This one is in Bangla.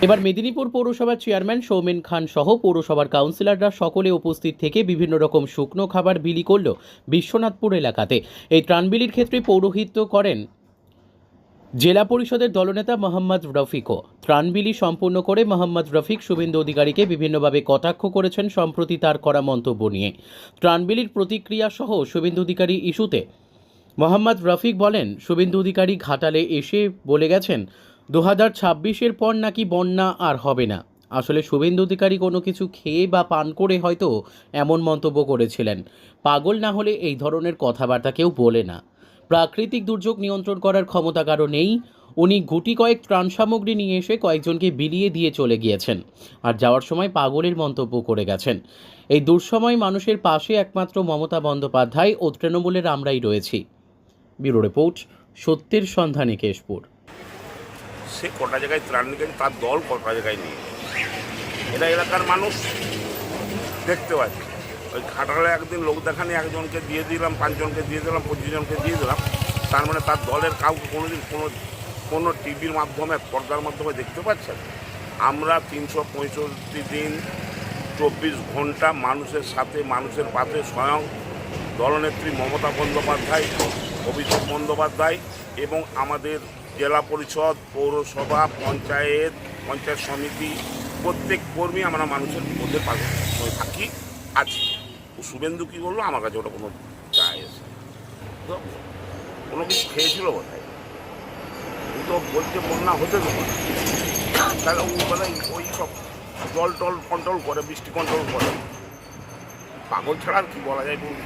এবার মেদিনীপুর পৌরসভার চেয়ারম্যান সৌমেন খান সহ পৌরসভার কাউন্সিলররা সকলে উপস্থিত থেকে বিভিন্ন রকম শুকনো খাবার বিলি করল বিশ্বনাথপুর এলাকাতে। এই ত্রাণ বিলির ক্ষেত্রে পৌরোহিত্য করেন জেলা পরিষদের দলনেতা মোহাম্মদ রফিকও। ত্রাণ বিলি সম্পূর্ণ করে মোহাম্মদ রফিক শুভেন্দু অধিকারীকে বিভিন্নভাবে কটাক্ষ করেছেন সম্প্রতি তার করা মন্তব্য নিয়ে। ত্রাণ বিলির প্রতিক্রিয়া সহ শুভেন্দু অধিকারী ইস্যুতে মোহাম্মদ রফিক বলেন, শুভেন্দু অধিকারী ঘাটালে এসে বলে গেছেন, দু হাজার ছাব্বিশের পর নাকি বন্যা আর হবে না। আসলে শুভেন্দু অধিকারী কোনো কিছু খেয়ে বা পান করে হয়তো এমন মন্তব্য করেছিলেন। পাগল না হলে এই ধরনের কথাবার্তা কেউ বলে না। প্রাকৃতিক দুর্যোগ নিয়ন্ত্রণ করার ক্ষমতা কারও নেই। উনি গুটি কয়েক ত্রাণ সামগ্রী নিয়ে এসে কয়েকজনকে বিলিয়ে দিয়ে চলে গিয়েছেন আর যাওয়ার সময় পাগলের মন্তব্য করে গেছেন। এই দুঃসময় মানুষের পাশে একমাত্র মমতা বন্দ্যোপাধ্যায় ও তৃণমূলের আমরাই রয়েছি। ব্যুরো রিপোর্ট, সত্যের সন্ধানে কেশপুর। সে কটা জায়গায় ত্রাণ নিয়ে গেছে তার দল কটা জায়গায় নিয়ে। এরা এলাকার মানুষ, দেখতে পাচ্ছে ওই খাটালে একদিন লোক দেখানি, একজনকে দিয়ে দিলাম, পাঁচজনকে দিয়ে দিলাম পঁচিশ জনকে দিয়ে দিলাম। তার মানে তার দলের কাউকে কোনোদিন কোনো কোনো টিভির মাধ্যমে, পর্দার মাধ্যমে দেখতে পাচ্ছেন? আমরা তিনশো পঁয়ষট্টি দিন, চব্বিশ ঘণ্টা মানুষের সাথে, মানুষের পাশে স্বয়ং দলনেত্রী মমতা বন্দ্যোপাধ্যায়, অভিষেক বন্দ্যোপাধ্যায় এবং আমাদের জেলা পরিষদ, পৌরসভা, পঞ্চায়েত পঞ্চায়েত সমিতি, প্রত্যেক কর্মী আমরা মানুষের মধ্যে পাশে থাকি। আছি শুভেন্দু কী বলল? আমার কাছে ওটা কোনো এসে তো কোনো কিছু খেয়েছিল বোধহয়? তো বলছে বন্যা হতে দেবো। তাহলে ও মানে ওই সব জল টল কন্ট্রোল করে, বৃষ্টি কন্ট্রোল করে। পাগল ছাড়া আর কি বলা যায় বলুন?